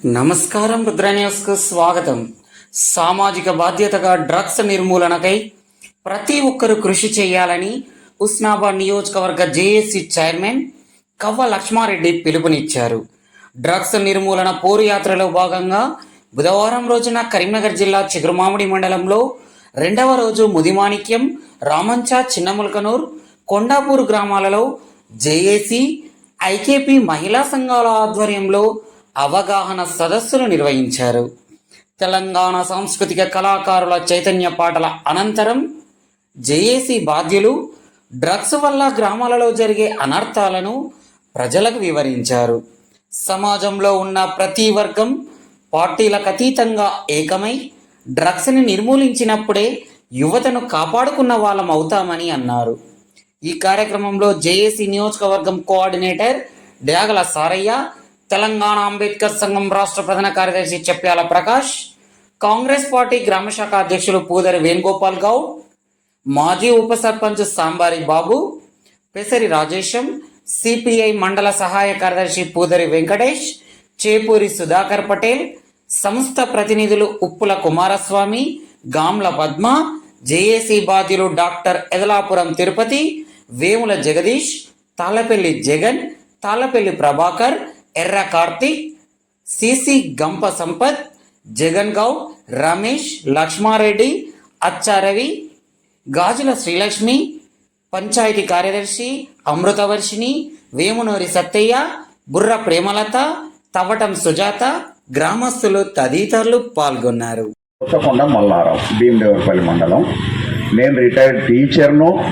నమస్కారం రుద్రన్యూస్కు స్వాగతం. సామాజిక బాధ్యతగా డ్రగ్స్ నిర్మూలనకై ప్రతి ఒక్కరూ కృషి చేయాలని ఉస్నాబాద్ నియోజకవర్గ జేఏసీ చైర్మన్ కవ్వ లక్ష్మారెడ్డి పిలుపునిచ్చారు. డ్రగ్స్ నిర్మూలన పోరు యాత్రలో భాగంగా బుధవారం రోజున కరీంనగర్ జిల్లా చిగురుమామిడి మండలంలో రెండవ రోజు ముదిమాణిక్యం రామంచ చిన్నములకనూర్ కొండాపూర్ గ్రామాలలో జేఏసీ ఐకేపీ మహిళా సంఘాల ఆధ్వర్యంలో అవగాహన సదస్సులు నిర్వహించారు. తెలంగాణ సాంస్కృతిక కళాకారుల చైతన్య పాటల అనంతరం జేఏసీ బాధ్యులు డ్రగ్స్ వల్ల గ్రామాలలో జరిగే అనర్థాలను ప్రజలకు వివరించారు. సమాజంలో ఉన్న ప్రతి వర్గం పార్టీలకు అతీతంగా ఏకమై డ్రగ్స్ని నిర్మూలించినప్పుడే యువతను కాపాడుకున్న వాళ్ళం అవుతామని అన్నారు. ఈ కార్యక్రమంలో జేఏసీ నియోజకవర్గం కోఆర్డినేటర్ డ్యాగల సారయ్య తెలంగాణ అంబేద్కర్ సంఘం రాష్ట్ర ప్రధాన కార్యదర్శి చెప్పాల ప్రకాష్ కాంగ్రెస్ పార్టీ గ్రామశాఖ అధ్యక్షులు పూదరి వేణుగోపాల్ గౌడ్ మాజీ ఉప సర్పంచ్ సాంబారి బాబు పెసరి రాజేశం సిపిఐ మండల సహాయ కార్యదర్శి పూదరి వెంకటేష్ చేపూరి సుధాకర్ పటేల్ సంస్థ ప్రతినిధులు ఉప్పుల కుమారస్వామి గామ్ల పద్మ జేఏసీ బాధ్యులు డాక్టర్ ఎదలాపురం తిరుపతి వేముల జగదీష్ తాళపల్లి జగన్ తాళపల్లి ప్రభాకర్ ఎర్ర కార్తీక్ సిసి గంప సంపత్ జగన్ గౌడ్ రమేష్ లక్ష్మారెడ్డి అచ్చారవి గాజుల శ్రీలక్ష్మి పంచాయతీ కార్యదర్శి అమృతవర్షిణి వేమునూరి సత్తయ్య బుర్ర ప్రేమలత తవ్వటం సుజాత గ్రామస్తులు తదితరులు పాల్గొన్నారు. కొత్తకొండ మల్లారావు భీమదేవరపల్లి మండలం. నేను రిటైర్డ్ టీచర్ను.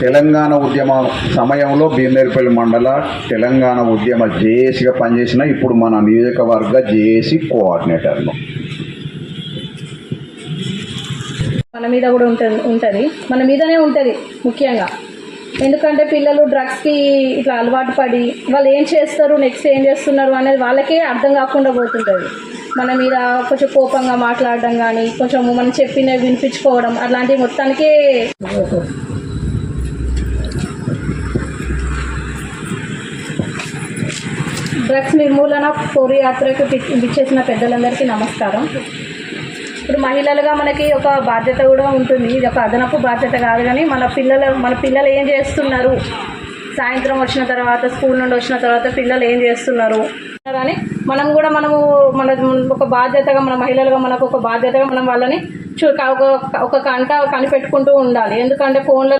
తెలంగాణ ఉద్యమ సమయంలో భీమదేవరపల్లి మండల తెలంగాణ ఉద్యమ జేఏసీగా పనిచేసిన ఇప్పుడు మన నియోజకవర్గ జేఏసీ కోఆర్డినేటర్ను మన మీద కూడా ఉంటుంది ఉంటుంది. మన మీదనే ఉంటుంది ముఖ్యంగా. ఎందుకంటే పిల్లలు డ్రగ్స్కి ఇట్లా అలవాటు పడి వాళ్ళు ఏం చేస్తారు నెక్స్ట్ ఏం చేస్తున్నారు అనేది వాళ్ళకే అర్థం కాకుండా పోతుంటుంది. మన మీద కొంచెం కోపంగా మాట్లాడడం కానీ కొంచెం మనం చెప్పినవి వినిపించుకోవడం అలాంటివి మొత్తానికే డ్రగ్స్ నిర్మూలన పోరు యాత్రకు విచ్చేసిన పెద్దలందరికీ నమస్కారం. ఇప్పుడు మహిళలుగా మనకి ఒక బాధ్యత కూడా ఉంటుంది. ఇది ఒక అదనపు బాధ్యత కాదు కానీ మన పిల్లలు మన పిల్లలు ఏం చేస్తున్నారు? సాయంత్రం వచ్చిన తర్వాత స్కూల్ నుండి వచ్చిన తర్వాత పిల్లలు ఏం చేస్తున్నారు? అని మనం కూడా మనము మన ఒక బాధ్యతగా మన మహిళలుగా మనకు ఒక బాధ్యతగా మనం వాళ్ళని చూ ఒక ఒక కంట కనిపెట్టుకుంటూ ఉండాలి. ఎందుకంటే ఫోన్లో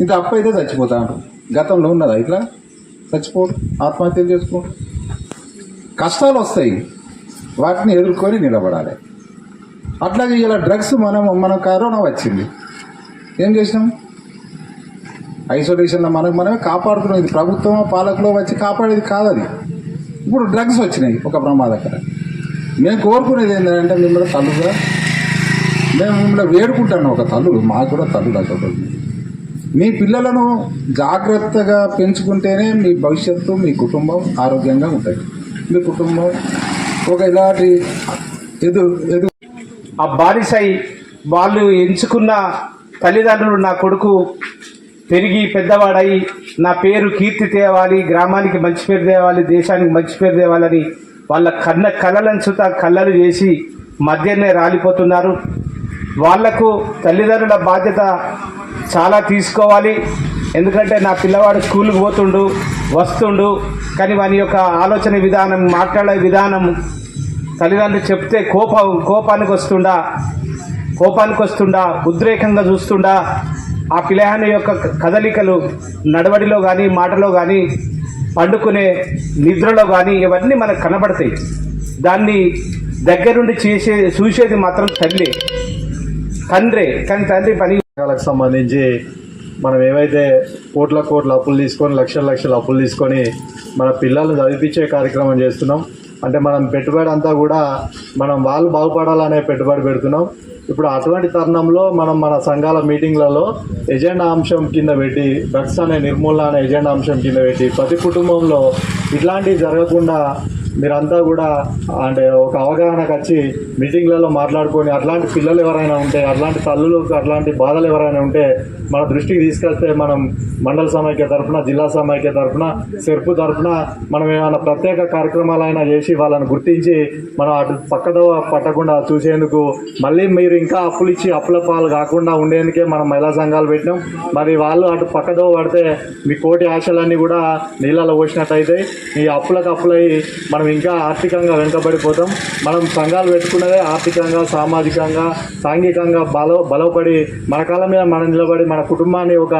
ఇంకా అప్పు అయితే చచ్చిపోతాడు గతంలో ఉన్నదా ఇట్లా? చచ్చిపోడు ఆత్మహత్యలు చేసుకోడు. కష్టాలు వస్తాయి. వాటిని ఎదుర్కొని నిలబడాలి. అట్లాగే ఇలా డ్రగ్స్ మనం మన కరోనా వచ్చింది. ఏం చేసినాం? ఐసోలేషన్లో మనకు మనమే కాపాడుతున్నాం. ఇది ప్రభుత్వం పాలకులు వచ్చి కాపాడేది కాదు అది ఇప్పుడు డ్రగ్స్ వచ్చినాయి ఒక ప్రమాదకరం. మేము కోరుకునేది ఏంటంటే మిమ్మల్ని తల్లుగా మేము మిమ్మల్ని వేడుకుంటాను ఒక తల్లుడు మాకు కూడా తల్లుడు అక్కడ మీ పిల్లలను జాగ్రత్తగా పెంచుకుంటేనే మీ భవిష్యత్తు మీ కుటుంబం ఆరోగ్యంగా ఉంటుంది. మీ కుటుంబం ఒక ఇలాంటి ఎదు ఎదు ఆ బానిసై వాళ్ళు ఎంచుకున్న తల్లిదండ్రులు నా కొడుకు పెరిగి పెద్దవాడై నా పేరు కీర్తి తేవాలి గ్రామానికి మంచి పేరు తేవాలి దేశానికి మంచి పేరు తేవాలని వాళ్ళ కన్న కళ్ళలను కళ్ళలు చేసి మధ్యనే రాలిపోతున్నారు. వాళ్ళకు తల్లిదండ్రుల బాధ్యత చాలా తీసుకోవాలి. ఎందుకంటే నా పిల్లవాడు స్కూల్కి పోతుండు వస్తుండు కానీ వాని యొక్క ఆలోచన విధానం మాట్లాడే విధానం తల్లిదండ్రులు చెప్తే కోపం కోపానికి వస్తుండా కోపానికి వస్తుండా ఉద్రేకంగా చూస్తుండా ఆ పిల్లహాని యొక్క కదలికలు నడవడిలో కానీ మాటలో కానీ పండుకునే నిద్రలో కానీ ఇవన్నీ మనకు కనబడతాయి. దాన్ని దగ్గరుండి చేసే చూసేది మాత్రం తల్లి. తండ్రి కానీ తండ్రి పని పథకాలకు సంబంధించి మనం ఏవైతే కోట్ల కోట్ల అప్పులు తీసుకొని లక్షల లక్షల అప్పులు తీసుకొని మన పిల్లల్ని చదివించే కార్యక్రమం చేస్తున్నాం. అంటే మనం పెట్టుబడి అంతా కూడా మనం వాళ్ళు బాగుపడాలనే పెట్టుబడి పెడుతున్నాం. ఇప్పుడు అటువంటి తరుణంలో మనం మన సంఘాల మీటింగ్లలో ఎజెండా అంశం కింద పెట్టి డ్రగ్స్ అనే నిర్మూలన అనే ఎజెండా అంశం కింద పెట్టి ప్రతి కుటుంబంలో ఇట్లాంటివి జరగకుండా మీరంతా కూడా అంటే ఒక అవగాహనకు వచ్చి మీటింగ్లలో మాట్లాడుకొని అట్లాంటి పిల్లలు ఎవరైనా ఉంటే అట్లాంటి తల్లులకు అట్లాంటి బాధలు ఎవరైనా ఉంటే మన దృష్టికి తీసుకొస్తే మనం మండల సమైక్య తరఫున జిల్లా సమైక్య తరఫున సెర్పు తరఫున మనం ఏమైనా ప్రత్యేక కార్యక్రమాలైనా చేసి వాళ్ళని గుర్తించి మనం అటు పక్కదో పట్టకుండా చూసేందుకు మళ్ళీ మీరు ఇంకా అప్పులు ఇచ్చి అప్పుల పాలు కాకుండా ఉండేందుకే మనం మహిళా సంఘాలు పెట్టినాం మరి వాళ్ళు అటు పక్కదో పడితే మీ కోటి ఆశలన్నీ కూడా నీళ్ళలో పోసినట్టయితే ఈ అప్పులకు అప్పులై మనం ఇంకా ఆర్థికంగా వెనుకబడిపోతాం. మనం సంఘాలు పెట్టుకున్నదే ఆర్థికంగా సామాజికంగా సాంఘికంగా బలో బలపడి మన కాలం మీద మనం నిలబడి మన కుటుంబాన్ని ఒక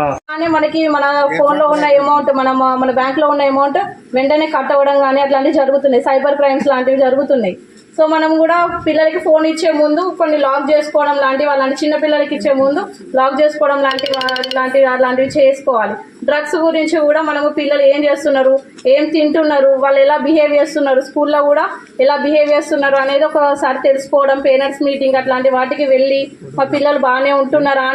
మనకి మన ఫోన్లో ఉన్న అమౌంట్ మన మన బ్యాంక్లో ఉన్న అమౌంట్ వెంటనే కట్ అవ్వడం కానీ అట్లాంటివి జరుగుతున్నాయి. సైబర్ క్రైమ్స్ లాంటివి జరుగుతున్నాయి. సో మనం కూడా పిల్లలకి ఫోన్ ఇచ్చే ముందు కొన్ని లాక్ చేసుకోవడం లాంటివి అలాంటి చిన్న పిల్లలకి ఇచ్చే ముందు లాక్ చేసుకోవడం లాంటి లాంటివి అలాంటివి చేసుకోవాలి. డ్రగ్స్ గురించి కూడా మనము పిల్లలు ఏం చేస్తున్నారు ఏం తింటున్నారు వాళ్ళు ఎలా బిహేవ్ చేస్తున్నారు స్కూల్లో కూడా ఎలా బిహేవ్ చేస్తున్నారు అనేది ఒకసారి తెలుసుకోవడం పేరెంట్స్ మీటింగ్ అట్లాంటి వాటికి వెళ్ళి మా పిల్లలు బాగానే ఉంటున్నారా అని